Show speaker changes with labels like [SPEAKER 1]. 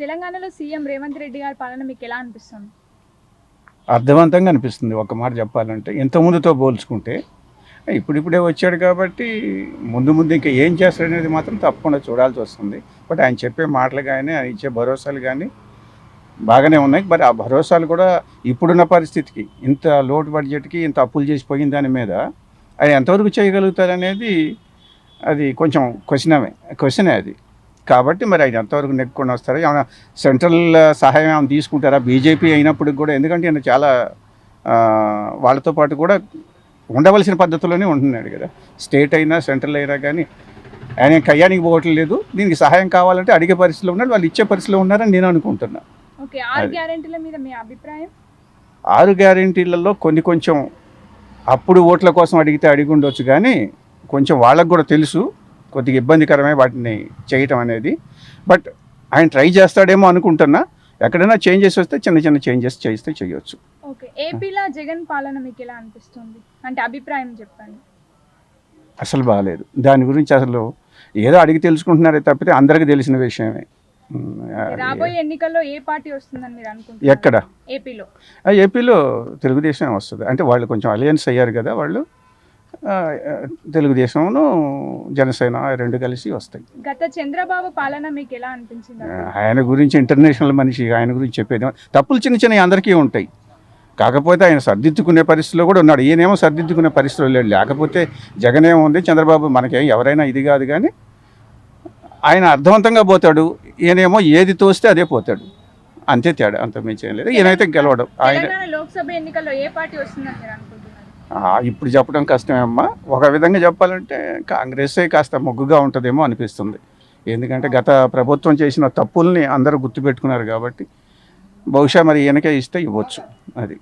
[SPEAKER 1] తెలంగాణలో సీఎం రేవంత్ రెడ్డి గారి పాలన మీకు ఎలా అనిపిస్తుంది?
[SPEAKER 2] అర్థవంతంగా అనిపిస్తుంది. ఒక మాట చెప్పాలంటే ఇంతకుముందుతో పోల్చుకుంటే ఇప్పుడిప్పుడే వచ్చాడు కాబట్టి ముందు ముందు ఇంకా ఏం చేస్తాడనేది మాత్రం తప్పకుండా చూడాల్సి వస్తుంది. బట్ ఆయన చెప్పే మాటలు కానీ ఆయన ఇచ్చే భరోసాలు కానీ బాగానే ఉన్నాయి. మరి ఆ భరోసాలు కూడా ఇప్పుడున్న పరిస్థితికి ఇంత లోటు బడ్జెట్కి ఇంత అప్పులు చేసిపోయిన దాని మీద ఆయన ఎంతవరకు చేయగలుగుతారనేది అది కొంచెం క్వశ్చనమే క్వశ్చనే అది. కాబట్టి మరి ఆయన ఎంతవరకు నెక్కొని వస్తారో ఏమైనా సెంట్రల్ సహాయం ఏమైనా తీసుకుంటారా? బీజేపీ అయినప్పటికి కూడా ఎందుకంటే ఆయన చాలా వాళ్ళతో పాటు కూడా ఉండవలసిన పద్ధతిలోనే ఉంటున్నాడు కదా. స్టేట్ అయినా సెంట్రల్ అయినా కానీ ఆయన కయ్యానికి పోవటం లేదు. దీనికి సహాయం కావాలంటే అడిగే పరిస్థితిలో ఉన్నాడు. వాళ్ళు ఇచ్చే పరిస్థితిలో ఉన్నారని నేను అనుకుంటున్నా.
[SPEAKER 1] ఓకే ఆరు
[SPEAKER 2] అది.
[SPEAKER 1] గ్యారెంటీల మీద మీ అభిప్రాయం?
[SPEAKER 2] ఆరు గ్యారెంటీలలో కొన్ని కొంచెం అప్పుడు ఓట్ల కోసం అడిగితే అడిగి ఉండొచ్చు కానీ కొంచెం వాళ్ళకు కూడా తెలుసు. కొద్దిగా ఇబ్బందికరమే వాటిని చేయటం అనేది. బట్ ఆయన ట్రై చేస్తాడేమో అనుకుంటున్నా. ఎక్కడైనా చేంజెస్ వస్తే చిన్న చిన్న చేంజెస్ చేస్తే చేయొచ్చు.
[SPEAKER 1] ఓకే. ఏపీలో జగన్ పాలన మీకు ఎలా అనిపిస్తుంది? అంటే అభిప్రాయం చెప్పండి.
[SPEAKER 2] అసలు బాగాలేదు దాని గురించి అసలు ఏదో అడిగి తెలుసుకుంటున్నారే తప్పితే అందరికీ తెలిసిన విషయమే.
[SPEAKER 1] రాబోయే ఎన్నికల్లో ఏ పార్టీ వస్తుందని మీరు అనుకుంటున్నారు?
[SPEAKER 2] ఎక్కడ?
[SPEAKER 1] ఏపీలో.
[SPEAKER 2] ఏపీలో తెలుగుదేశం వస్తుంది. అంటే వాళ్ళు కొంచెం అలయన్స్ అయ్యారు కదా వాళ్ళు. తెలుగుదేశంను జనసేన రెండు కలిసి వస్తాయి.
[SPEAKER 1] గత చంద్రబాబు పాలన మీకు ఎలా అనిపించింది?
[SPEAKER 2] ఆయన గురించి ఇంటర్నేషనల్ మనిషి ఆయన గురించి చెప్పేది తప్పులు చిన్న చిన్నవి అందరికీ ఉంటాయి. కాకపోతే ఆయన సర్దిద్దుకునే పరిస్థితిలో కూడా ఉన్నాడు. ఈయనేమో సర్దిద్దుకునే పరిస్థితిలో లేడు. లేకపోతే జగన్ ఏమో ఉంది చంద్రబాబు మనకేం ఎవరైనా ఇది కాదు కానీ ఆయన అర్థవంతంగా పోతాడు. ఈయనేమో ఏది తోస్తే అదే పోతాడు. అంతే తేడా. అంత మించి ఏం లేదు. ఈయనైతే గెలవడం. ఆయన
[SPEAKER 1] లోక్సభ ఎన్నికల్లో ఏ పార్టీ
[SPEAKER 2] ఆ, ఇప్పుడు చెప్పడం కష్టమే అమ్మా ఒక విధంగా చెప్పాలంటే కాంగ్రెసే కాస్త మొగ్గుగా ఉంటుందేమో అనిపిస్తుంది. ఎందుకంటే గత ప్రభుత్వం చేసిన తప్పుల్ని అందరూ గుర్తుపెట్టుకున్నారు కాబట్టి బహుశా మరి ఈయనకే ఇస్తే ఇవ్వచ్చు. అది